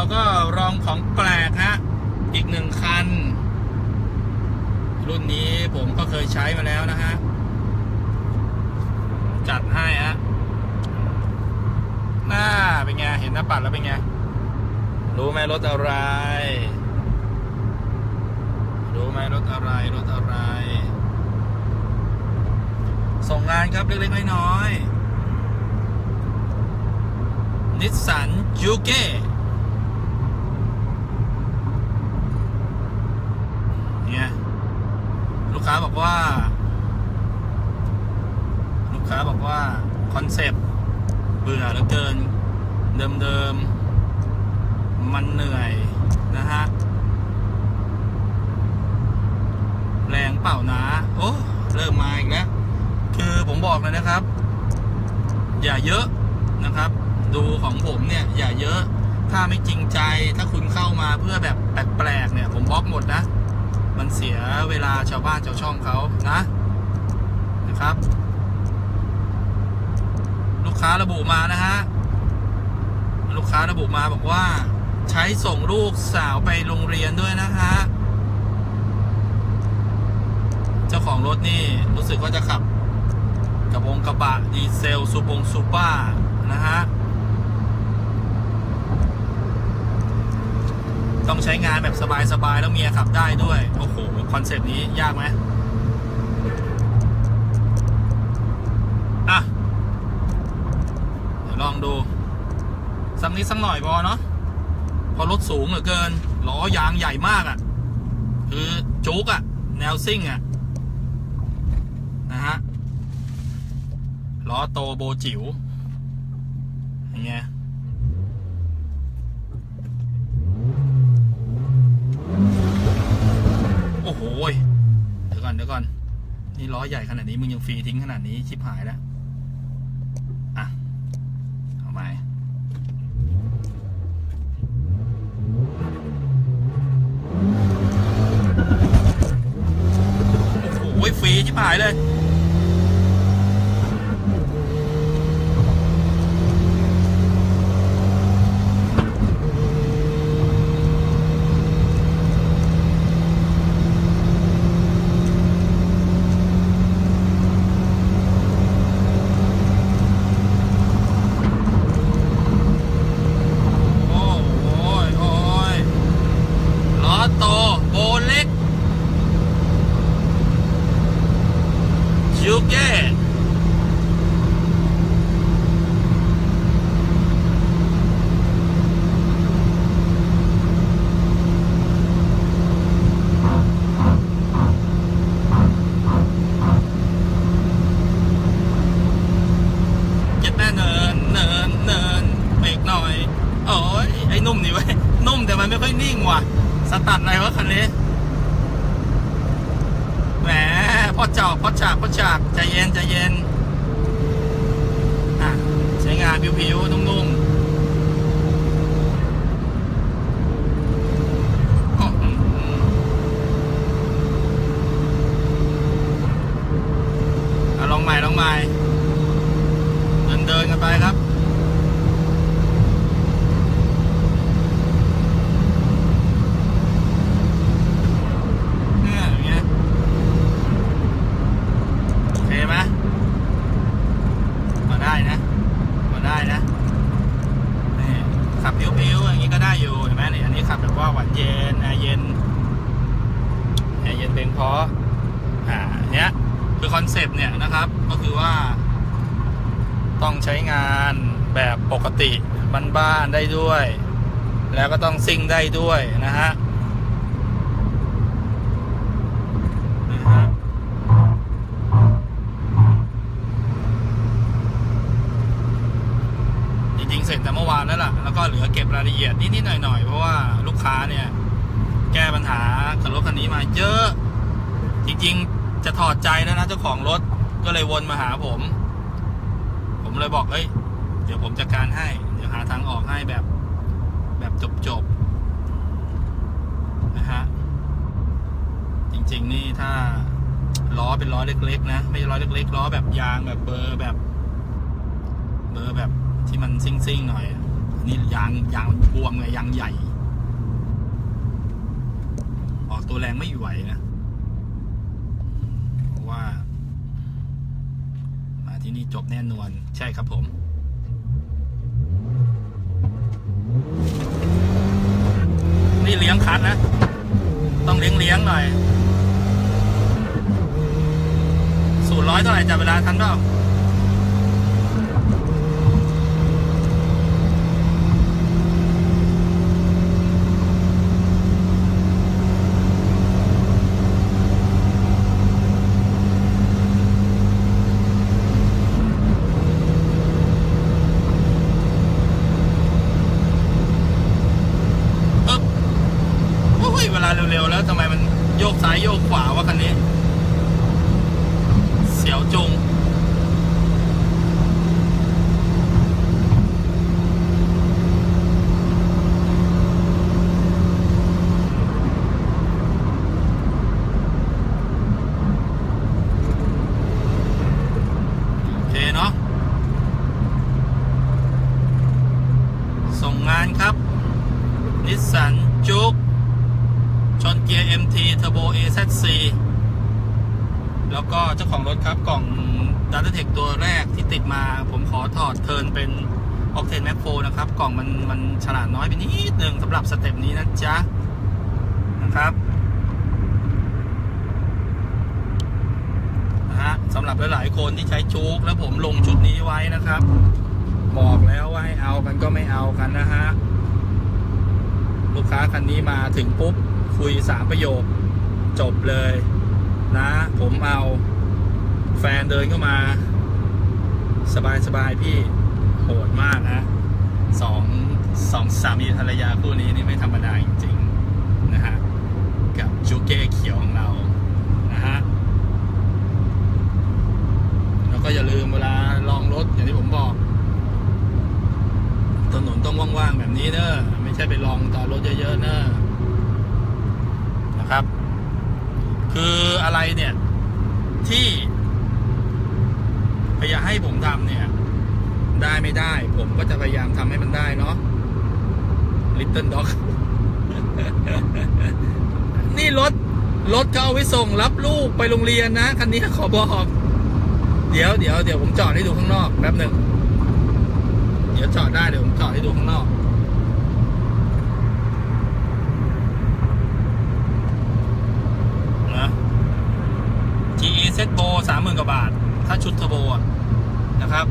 เราก็ลองของแปลกฮะ อีกหนึ่งคัน รุ่นนี้ผมก็เคยใช้มาแล้วนะฮะ จัดให้ฮะ หน้าเป็นไง เห็นหน้าปัดแล้วเป็นไง รู้ไหมรถอะไร รู้ไหมรถอะไร รถอะไร ส่งงานครับเล็กๆน้อยๆนิสสันจูเก้เนี่ย ลูก ค้าบอกว่า ลูกค้าบอกว่าคอนเซปต์เบื่อเหลือเกิน เดิมๆ มันเหนื่อยนะฮะ แรงเปล่านะโอ้เริ่มมาอีกแล้ว คือผมบอกเลยนะครับ อย่าเยอะนะครับ ดูของผมเนี่ย อย่าเยอะ ถ้าไม่จริงใจถ้าคุณเข้ามาเพื่อแบบแปลกๆเนี่ย ผมบล็อกหมดนะ มันเสียเวลาชาวบ้านชาวช่องเขานะนะครับ ลูกค้าระบุมานะฮะลูกค้าระบุมาบอกว่า ใช้ส่งลูกสาวไปโรงเรียนด้วยนะฮะเจ้าของรถนี่รู้สึกว่าจะขับ กระบงกระบะดีเซลซูปงซูปอร์นะฮะ ต้องใช้งานแบบสบายๆแล้วเมียขับได้ด้วย โอ้โห คอนเซปต์นี้ยากไหมอะ เดี๋ยวลองดู สักนิดสักหน่อยพอเนาะพอรถสูงเหลือเกิน ล้อยางใหญ่มากอะ่ะ คือจุกอะ่ะ แนวซิ่งอะ่ะ นะฮะ ล้อโตโบจิ๋วอย่างเงี้ย อนเดี๋ยวก่อน นี่ล้อใหญ่ขนาดนี้มึงยังฟรีทิ้งขนาดนี้ชิบหายแล้ว อะ เอาไหมโอ้โหฟรีชิบหายเลย โอ้โหโอ้ยล้อโต โบเล็กชิวเก้เจ็ดแม่เนินเนินเนินเบรกหน่อยโอ้ยไอ้นุ่มนี่เว้ยนุ่มแต่มันไม่ค่อยนิ่งว่ะ สตัดอะไรวะคันนี้ แหมพ่อเจ้าพ่อฉากพ่อฉากใจเย็นใจเย็นอะใช้งานผิวๆนุ่มๆโอ้โหอะลองใหม่ลองใหม่เดินเดินกันไปครับ เนี่ยอย่างเงี้ยโอเคไหมมาได้นะ มาได้นะนี่ขับพิ้วๆอย่างนี้ก็ได้อยู่เห็นไหมนี่อันนี้ขับแบบว่าหวานเย็นแอร์เย็นแอร์เย็นเพียงพออ่าเนี้ยคือคอนเซปต์เนี่ยนะครับก็คือว่า ต้องใช้งานแบบปกติบ้านๆได้ด้วย แล้วก็ต้องซิ่งได้ด้วยนะฮะนะฮะจริงๆเสร็จแต่เมื่อวานแล้วล่ะ แล้วก็เหลือเก็บรายละเอียดนิดๆหน่อยๆ เพราะว่าลูกค้าเนี่ย แก้ปัญหากับรถคันนี้มาเยอะ จริงๆ จะถอดใจแล้วนะเจ้าของรถก็เลยวนมาหาผม ผมเลยบอกเฮ้ย เดี๋ยวผมจัดการให้ เดี๋ยวหาทางออกให้แบบ แบบจบๆนะฮะจริง ๆ นี่ถ้าล้อเป็นล้อเล็ก ๆ นะ ไม่ใช่ล้อเล็กๆล้อแบบยางแบบเบอร์แบบ เบอร์แบบที่มันซิ่งๆหน่อยนี่ยางยางมันพวงเลยยางใหญ่ ออกตัวแรงไม่ไหวนะ ว่า มาที่นี่จบแน่นอนใช่ครับผมนี่เลี้ยงคัดนะ ต้องเลี้ยงเลี้ยงหน่อย สูตรร้อยเท่าไหร่จับเวลาทันเปล่าปึ๊บโอ้ย เวลาเร็วๆแล้วทำไมมันโยกซ้ายโยกขวาวะคันนี้ เสียวจงโอเคเนาะส่งงานครับนิสสัน MT Turbo AZC แล้วก็เจ้าของรถครับกล่อง Data Tech ตัวแรกที่ติดมา ผมขอถอดเทินเป็น Octane Max 4นะครับ กล่องมันมันฉลาดน้อยไปนิดนึงสำหรับสเต็ปนี้นะจ๊ะ นะครับนะฮะสำหรับหลายๆคนที่ใช้จูกแล้วผมลงชุดนี้ไว้นะครับ บอกแล้วว่าให้เอากันก็ไม่เอากันนะฮะ ลูกค้าคันนี้มาถึงปุ๊บ คุยสามประโยค จบเลยนะ ผมเอาแฟนเดินเข้ามา สบายสบายๆพี่โหดมากนะสองสองสามีภรรยาคู่นี้นี่ไม่ธรรมดาจริงๆนะฮะ กับจูเก้เขียวของเรานะฮะ แล้วก็อย่าลืมเวลาลองรถอย่างที่ผมบอก ถนนต้องว่างๆแบบนี้เนอะไม่ใช่ไปลองต่อรถเยอะๆเนอะ ครับ คืออะไรเนี่ย ที่พยายามให้ผมทำเนี่ย ได้ไม่ได้ ผมก็จะพยายามทำให้มันได้เนาะ Little Dog นี่รถ รถเขาเอาไว้ส่งรับลูกไปโรงเรียนนะ คันนี้ขอบอก เดี๋ยวเดี๋ยวเดี๋ยวผมจอดให้ดูข้างนอกแป๊บหนึ่ง เดี๋ยวจอดได้เดี๋ยวผมจอดให้ดูข้างนอก นะ เทสโบรสามหมื่นกว่าบาท ถ้าชุดเทอร์โบนะครับ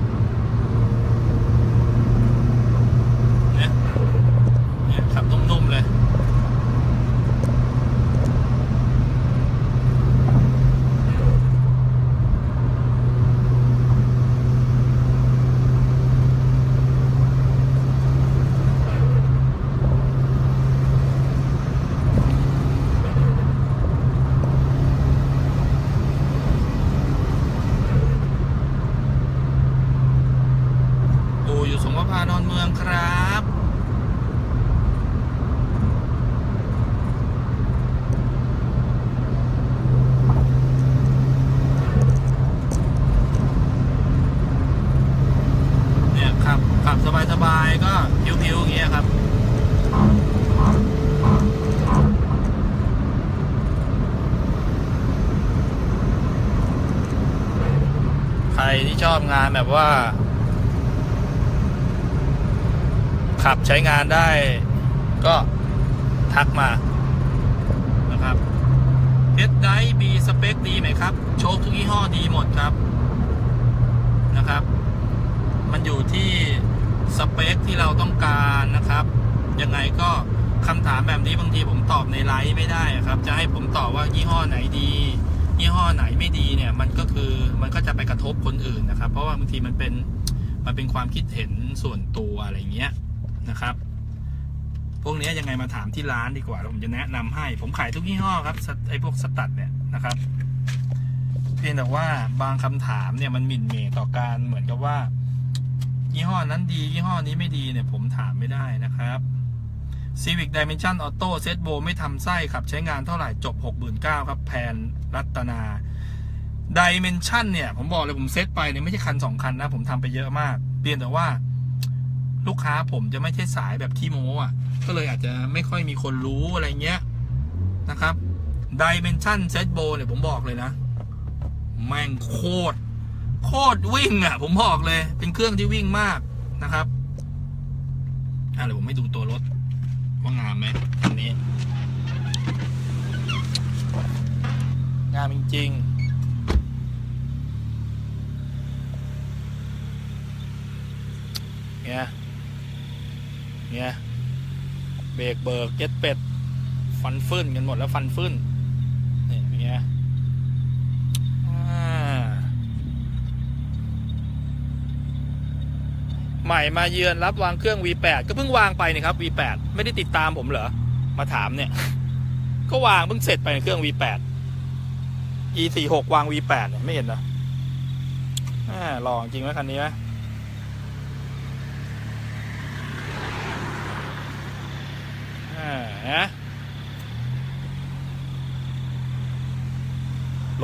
เนี่ยเนี่ยขับตรงเลย อู่อยู่สงขลาดอนเมืองครับ เนี่ย ขับสบายๆก็พิวๆอย่างเงี้ยครับใครที่ชอบงานแบบว่า ขับใช้งานได้ ก็ทักมานะครับเอสไดบีสเปคดีไหมครับ โชคทุกยี่ห้อดีหมดครับนะครับ มันอยู่ที่ สเปคที่เราต้องการนะครับ ยังไงก็คำถามแบบนี้บางทีผมตอบในไลฟ์ไม่ได้ครับ จะให้ผมตอบว่ายี่ห้อไหนดี ยี่ห้อไหนไม่ดีเนี่ย มันก็คือมันก็จะไปกระทบคนอื่นนะครับ เพราะว่าบางทีมันเป็นมันเป็นความคิดเห็นส่วนตัวอะไรเงี้ยนะครับ พวกนี้ยังไงมาถามที่ร้านดีกว่าผมจะแนะนำให้ ผมขายทุกยี่ห้อครับไอพวกสตัดเนี่ยนะครับ เพียงแต่ว่าบางคำถามเนี่ยมันหมิ่นเหมต่อการเหมือนกับว่า ยี่ห้อนั้นดียี่ห้อนี้ไม่ดีเนี่ยผมถามไม่ได้นะครับ Civic Dimension Auto Set Bo ไม่ทำไส้ขับใช้งานเท่าไหร่จบ 69,000ครับแพนรัตนาดิเมนชันเนี่ยผมบอกเลยผมเซตไปเนี่ยไม่ใช่คันสองคันนะ ผมทำไปเยอะมากเพียงแต่ว่าลูกค้าผมจะไม่ใช่สายแบบขี้โม้อะก็เลยอาจจะไม่ค่อยมีคนรู้อะไรเงี้ยนะครับดิเมนชันเซตโบเนี่ยผมบอกเลยนะ แม่งโคตร โคตรวิ่งอะ ผมบอกเลย เป็นเครื่องที่วิ่งมากนะครับอะเดี๋ยวผมให้ดูตัวรถว่างามไหมอันนี้ งามจริงๆเนี่ยเนี่ยเบรกเบิกเจ็ดเป็ด ฟันฟื้นกันหมดแล้วฟันฟื้นเนี่เป็นไใหม่มาเยือนรับวางเครื่อง V8 ก็เพิ่งวางไปนี่ครับ V8 ไม่ได้ติดตามผมเหรอ มาถามเนี่ย ก็วางเพิ่งเสร็จไปในเครื่อง V8 E46 วาง V8 เนี่ยไม่เห็นเหรออ่าลองจริงไหมคันนี้ไหม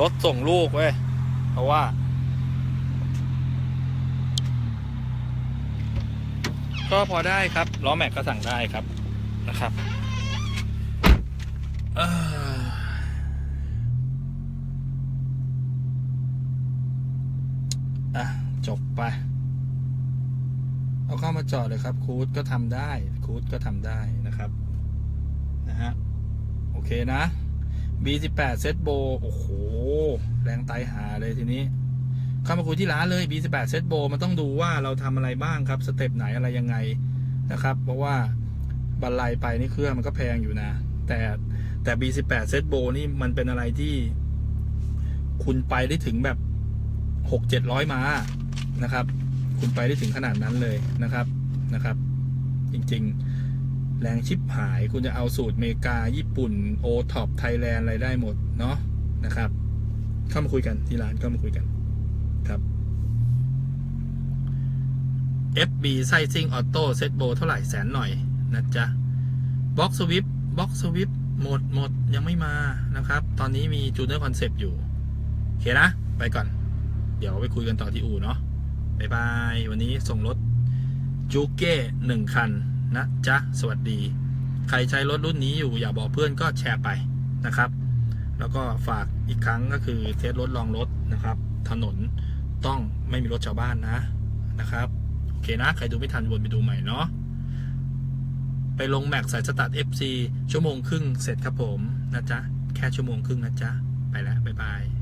รถส่งลูกเว้ย เพราะว่า ก็พอได้ครับล้อแม็กก็สั่งได้ครับนะครับอ่ออะจบไป เอาเข้ามาจอดเลยครับ คูดก็ทำได้คูดก็ทำได้นะครับนะฮะโอเคนะ B18 เซตโบโอ้โห แรงไตหาเลยทีนี้ เข้ามาคุยที่ร้านเลย B18 เซตโบมันต้องดูว่าเราทำอะไรบ้างครับ สเต็ปไหนอะไรยังไงนะครับ เพราะว่าบันไลไปนี่เครื่องมันก็แพงอยู่นะ แต่แต่ B18 เซตโบนี่มันเป็นอะไรที่ คุณไปได้ถึงแบบหกเจ็ดร้อยม้านะครับ คุณไปได้ถึงขนาดนั้นเลยนะครับนะครับ จริงๆ แรงชิปหายคุณจะเอาสูตรเมกา ญี่ปุ่นโอท็อปไทยแลนด์อะไรได้หมดเนาะนะครับ เข้ามาคุยกันที่ร้านเข้ามาคุยกัน ครับ FB ไซซิ่งออโต้เซตโบเท่าไหร่แสนหน่อยนะจ๊ะบ็อกสวิปบ็อกสวิปหมดหมดยังไม่มานะครับ ตอนนี้มีจูเนอร์คอนเซปต์อยู่โอเคนะ ไปก่อน เดี๋ยวไปคุยกันต่อที่อู่เนาะบายบาย วันนี้ส่งรถจูเก้หนึ่งคันนะจ๊ะ สวัสดี ใครใช้รถรุ่นนี้อยู่อย่าบอกเพื่อนก็แชร์ไปนะครับ แล้วก็ฝากอีกครั้งก็คือเทสรถลองรถนะครับ ถนน ต้องไม่มีรถชาวบ้านนะนะครับโอเคนะใครดูไม่ทันวนไปดูใหม่เนาะไปลงแม็กสายสตาร์ท FC ชั่วโมงครึ่งเสร็จครับผมนะจ๊ะ แค่ชั่วโมงครึ่งนะจ๊ะ ไปแล้ว บ๊ายบาย